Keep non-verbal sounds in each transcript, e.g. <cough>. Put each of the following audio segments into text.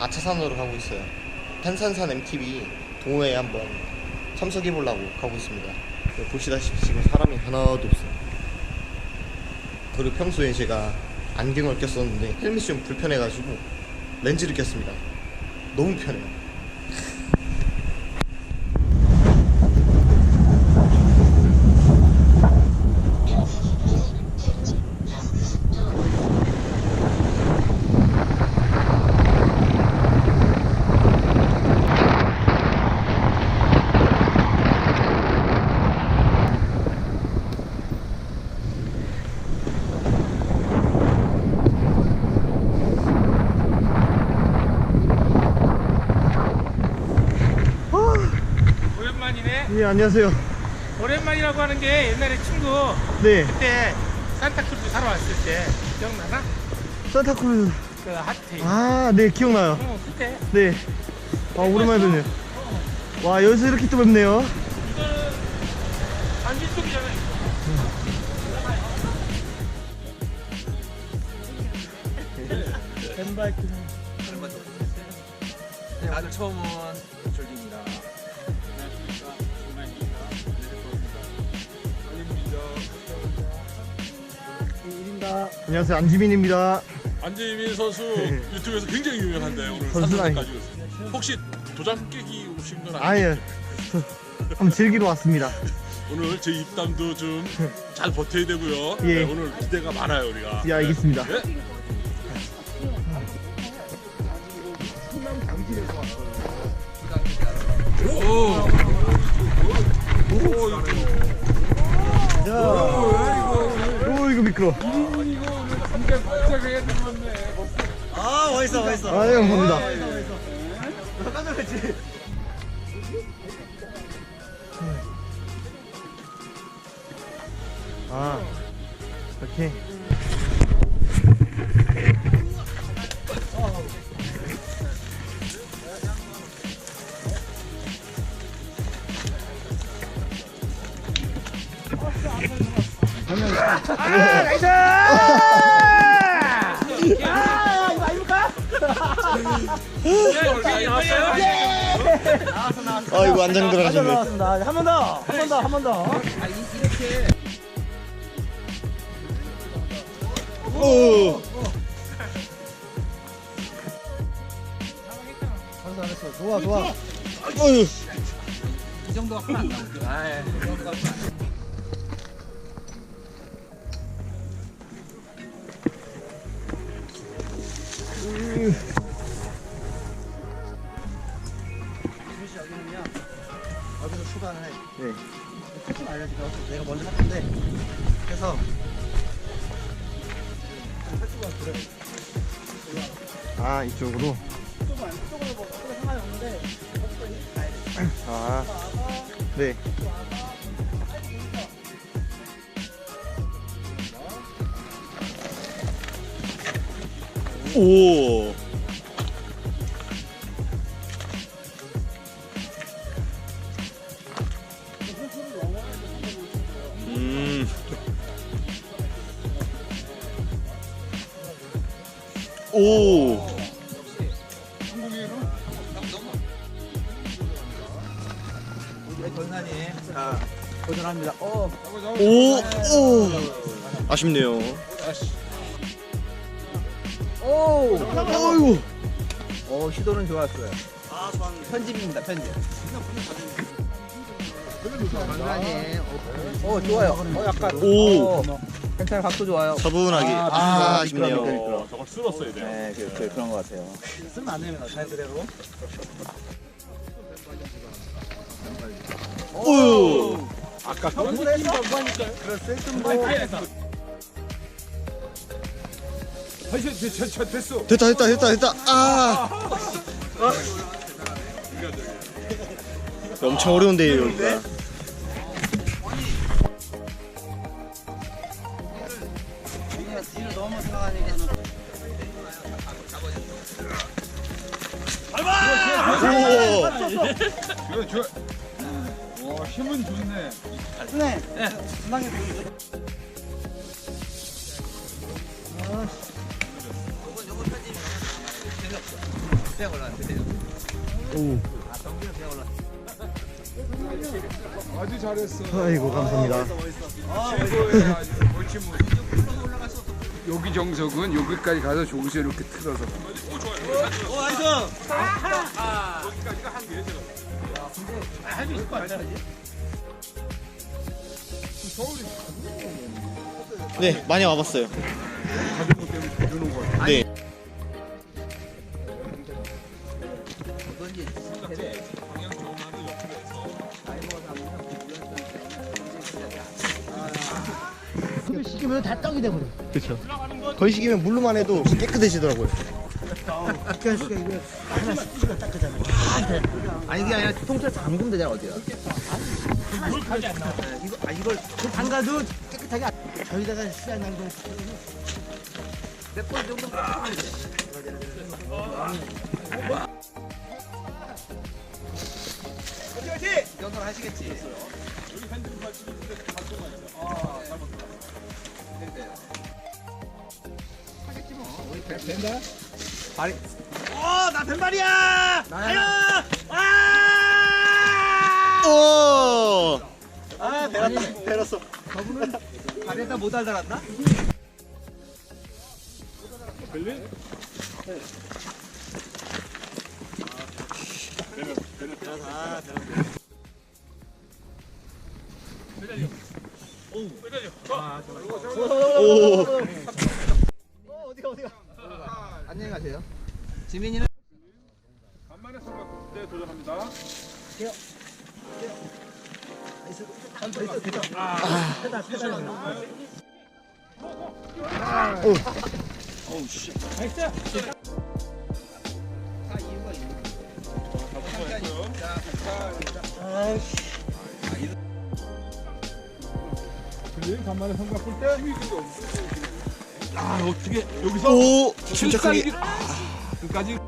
아차산으로 가고 있어요. 한산산 MTV 동호회에 한번 참석해 보려고 가고 있습니다. 보시다시피 지금 사람이 하나도 없어요. 그리고 평소에 제가 안경을 꼈었는데 헬멧이 좀 불편해가지고 렌즈를 꼈습니다. 너무 편해요. 오랜만이네. 예 안녕하세요. 오랜만이라고 하는 게 옛날에 친구 네 그때 산타크루즈 사러 왔을 때 기억나나? 산타크루즈. 그 하트테일. 아네 기억나요. 어, 그때 네. 아 오랜만에 뵙네요. 와 여기서 이렇게 또 뵙네요. 이거는 안길 쪽이잖아. 이거. 나도 처음 온 졸리입니다. 안녕하세요 안지민입니다. 안재민 선수 유튜브에서 굉장히 유명한데 오늘 선수 산타까지 오셨어요. 혹시 도장 깨기 오신 건 아예 아니죠? 저 한번 즐기러 왔습니다. 오늘 제 입담도 좀 <laughs> 잘 버텨야 되고요. 예. 네, 오늘 기대가 많아요 우리가. 예 알겠습니다. 네. 오 이거 미끄러. 아 멋있어 멋있어. 아유 감사합니다. 깜짝 놀랐지. 아이 렇게. 아 이거 안장 들어가셨네. 나왔습니다. 한 번 더, 한 번 더, 한 번 더. 오. 좋아 좋아. 어휴. 여기서 아 이쪽으로. 아. 네. 오. 음. 오. 도전합니다. 어. 오. 오. 아쉽네요. 오. 아이고. 어 시도는 좋았어요. 편집입니다 편집. 전산이. 어 좋아요. 어 약간. 오. 어, 괜찮아요 각도 좋아요. 차분하게. 아, 아, 아쉽네요. 어, 저걸 쓸었어야 돼요. 네, 그, 그, 그런 것 같아요. 쓰면 안 됩니다. 잘 그대로. 오. 아까 그런 느낌이라고 하니까요. 그랬을 좀 됐어. 됐다 됐다 됐다 됐다. 아. <laughs> 엄청 어려운데요 여기가. 뒤로 너무 생각하니까 오. 와 힘은 좋네. 네. 네. 상당히 그냥 올라왔어요. 오. 아, 덩기는 그냥 올라. 아주 잘했어. 아이고 감사합니다. 최고의 아주 옳지 뭐. 여기 정석은 여기까지 가서 저기서 이렇게 틀어서. 할수 있을 것 같아. 네 많이 와봤어요. 자전거 때문에 주는 거. 네. 이거 식으면 다 떡이 돼버려. 그렇죠. 거의 식이면 물로만 해도 깨끗해지더라고요. 그러니까 이거 하나 씻으면 닦잖아. 아니 그게 아니라 통째로 담그면 되잖아 어디야. 물까지 안 나와. 이거 아 이걸 그 담가도 깨끗하게 안- 저기다가 시간 낭비. 몇번 정도 면 돼. 연설 하시겠지. 오. 아 배렸다 배렸어. 저분은 발에다 못 알달았나? 오. 어디가 어디가? 안녕히 가세요. 지민이는 간만에 선거 때 도전합니다. 아 어떻게 여기서 오. 침착하게. 끝까지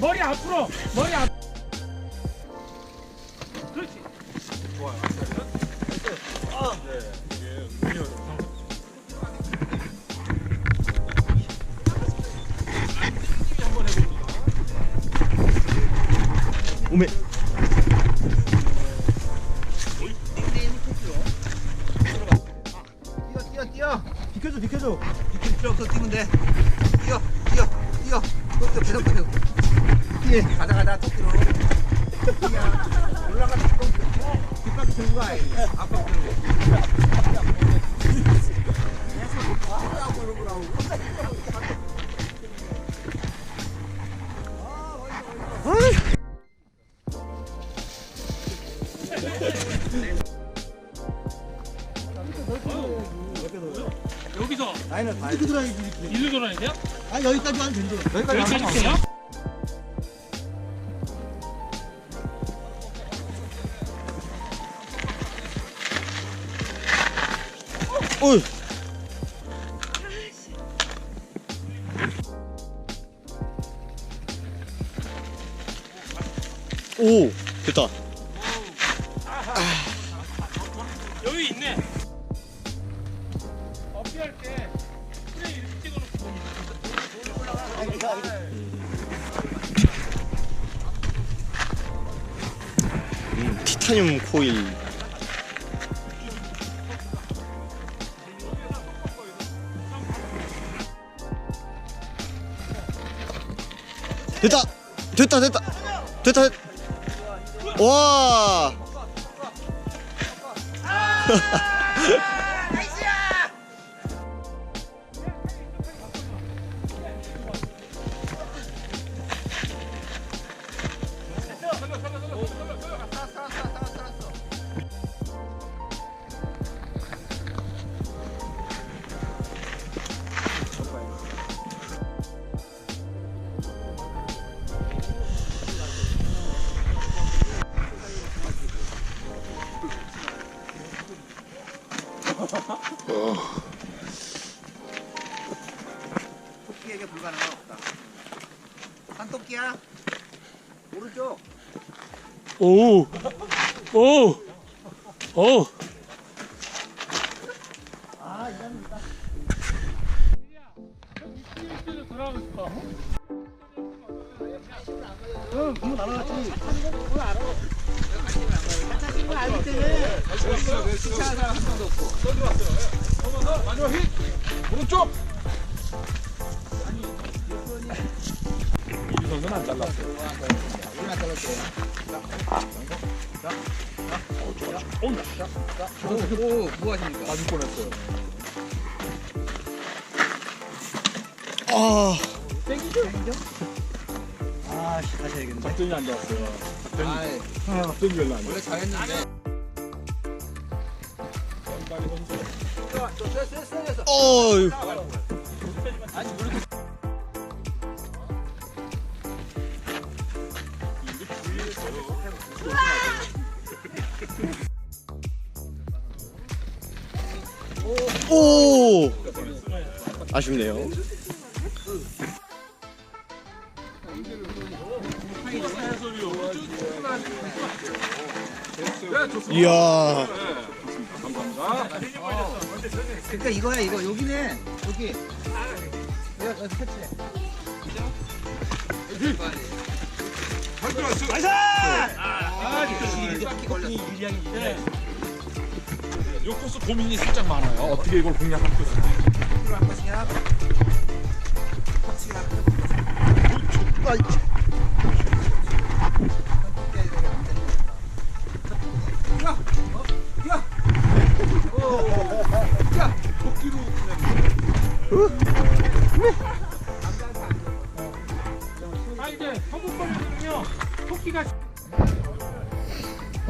머리 앞으로. 머리 앞. 여기서 이렇게 돌아야지, 이렇게. 일로 돌아야 돼요? 아, 여기까지 하면 된대. 여기까지 돼요? 됐다. 됐다. 됐다. 됐다. 와. 토끼에게 불가능한 없다. 산토끼야. 오른쪽. 오. 오. 오. 아 아, 씨, 다시 해야겠네. 작전이 안 좋았어요. 작전이, 아이, 작전이 별로 안 좋았어요. 원래 잘했는데. 어휴 오 아쉽네요 이야 그러니까 이거야, 이거. 여기네. 여기. 내가 여기 터치해. 요 코스 고민이 살짝 많아요. 어떻게 이걸 공략할 것인지. 필요할 것이냐? 터치를 한번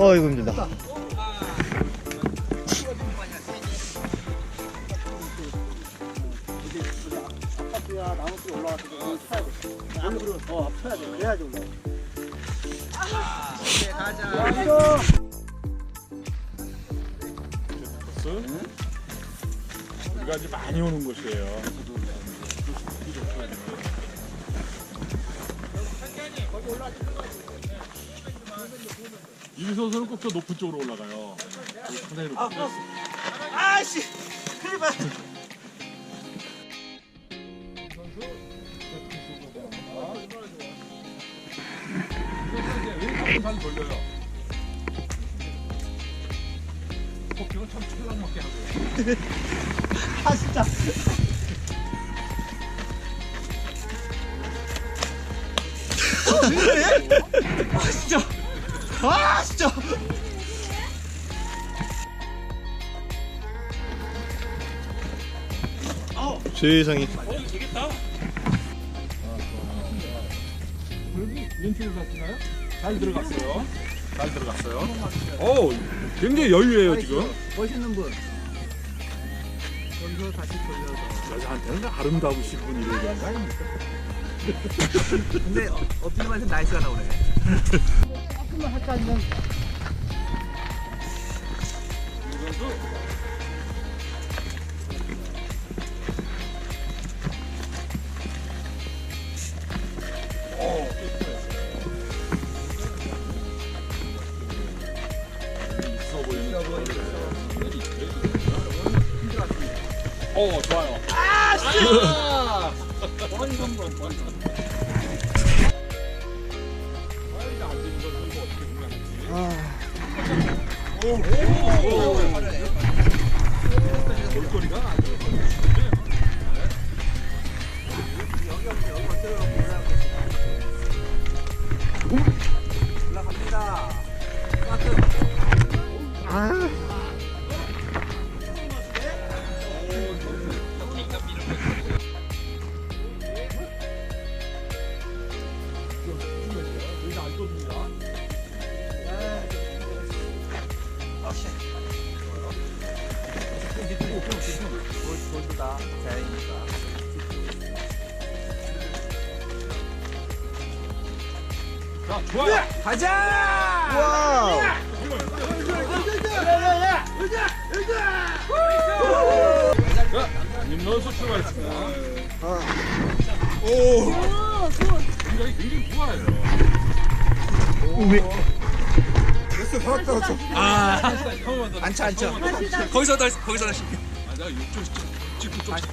어이구 힘들다 이제 가자. 코스. 우리가 이제 많이 오는 곳이에요. 이 선수는 꼭 저 높은 쪽으로 올라가요. 상당히 높은 쪽. 아씨! 큰일 봐. 잘 돌려요. 토끼는 참 찰랑 먹게 하고요. 아 진짜 세상에 렌치를 갔나요? 잘 들어갔어요. 잘 들어갔어요. 오, 굉장히 여유해요 지금. 멋있는 분. 여기서 다시 돌려서. 여자한테는 아름다우신 분이래야 되는 거 아닙니까? 근데 어, 어떤 분한테 나이스가 나오네. <laughs> 있어 보이는. 어, 좋아요. 올라갑니다. <laughs> 골드다 자연이니까. 자, 좋아요. 가자! 와우 자, 안님넣어서 출발했습니다. 오, 굉장히 굉장히 좋아요. 아, 앉혀, 앉혀. 거기서 다시 거기서 다시 아, 내가 이쪽 찍고 좀. 좋아요.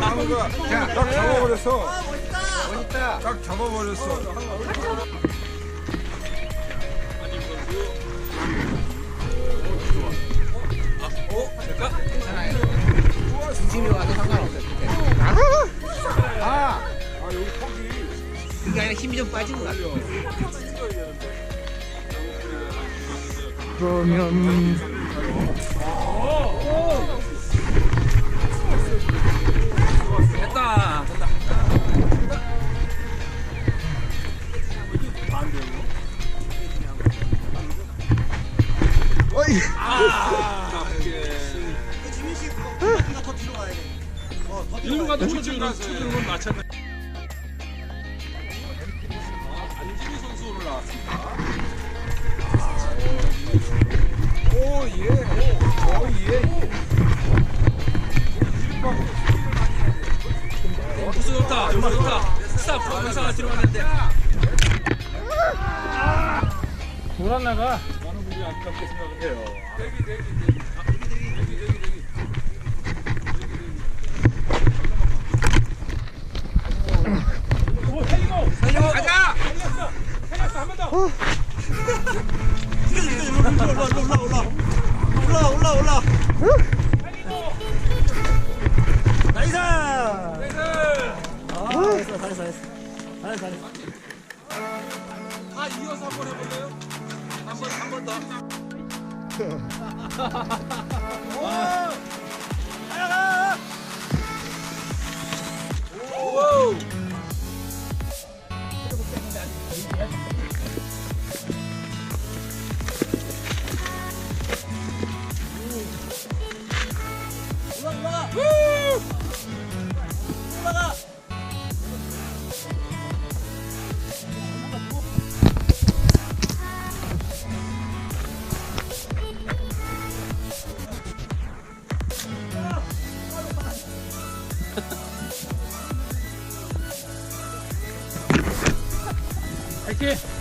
나무가 딱 잡아버렸어. 딱 잡아버렸어. 중심이 와도 상관없어요. 그때. 아, 그게 아니라 힘이 좀 빠진 것 같아요. 어이. 일 로 가도 초중은 초중은 맞췄네. 안진희 선수 오늘 나왔습니다. 오 예. 오 예. 투수 좋다. 투수 좋다. 스탑. 검사가 들어갔는데. 돌아 나가. 많은 분들이 안타깝게 생각을 해요. 화이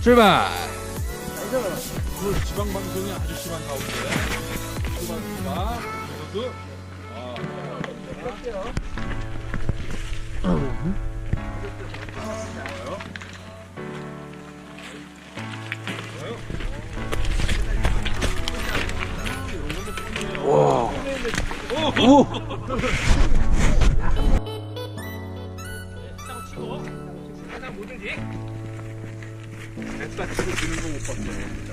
출발! 오늘 지방 방송이 아주 심한 가운데 수고하셨습니다.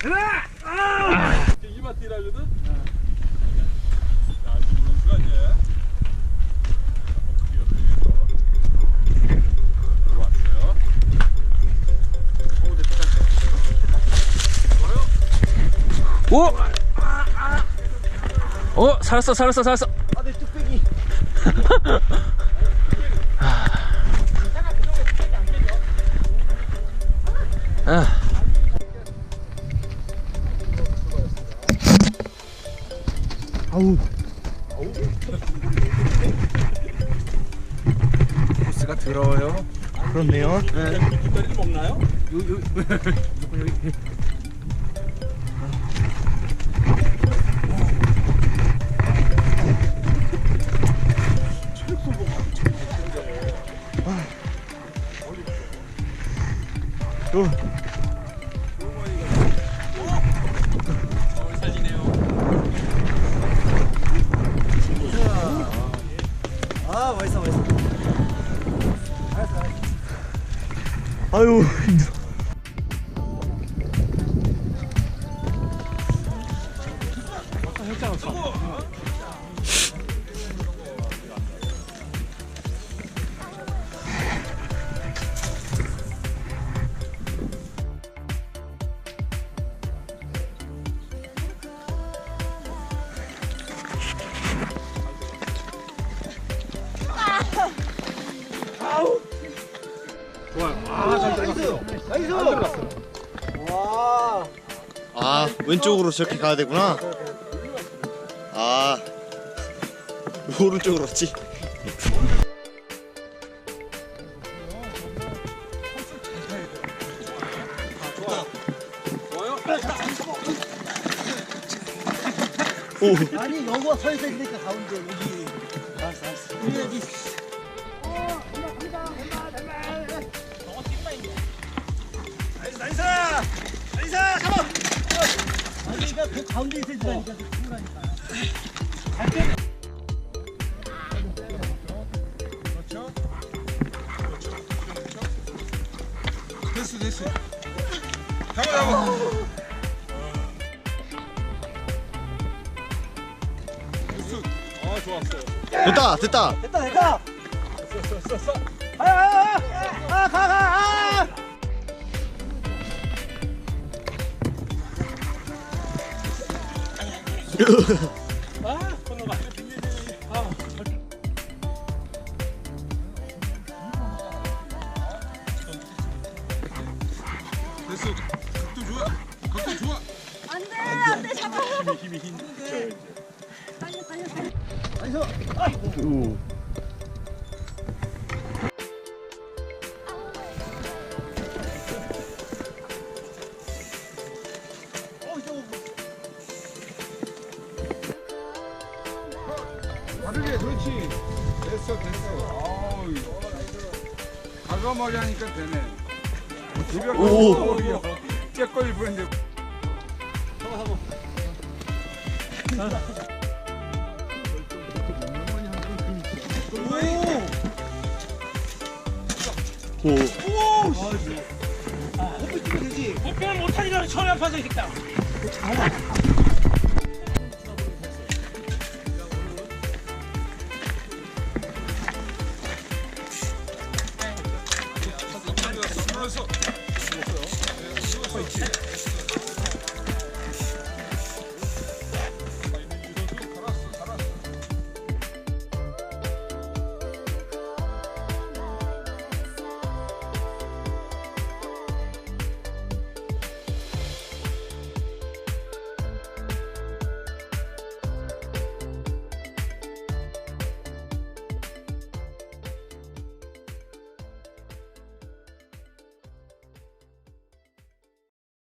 그래도 아, 이렇게 일반 뛰라거든. 자, 안진희 선수가 이제. 들어왔어요. 오! 어, 살았어, 살았어, 살았어. 뒷다리를 먹나요? 아 Oh. 아유 힘들어. 아 왼쪽으로 저렇게 가야 되구나. 아 오른쪽으로 갔지. 오. 아니 여기가 서 있어 있으니까 가운데 여기 알았어 알았어 여기 그러니까 그 가운데 있어 있으니까 충분하니까 됐어 됐어. 잡아 잡아. 아 좋았어요. 됐다 됐다. 됐다 됐다 아가 가 아 아 건너가. 아 됐어. 각도 좋아. 각도 좋아. 안 돼 안돼 잡아 힘이 힘. 빨리 빨리 빨리 오. 다르게 가가머리 하니까 되네. 집에 오. 가서 째거리 보는데. 오. 목표는 못하니까 처음에 아파서 있다.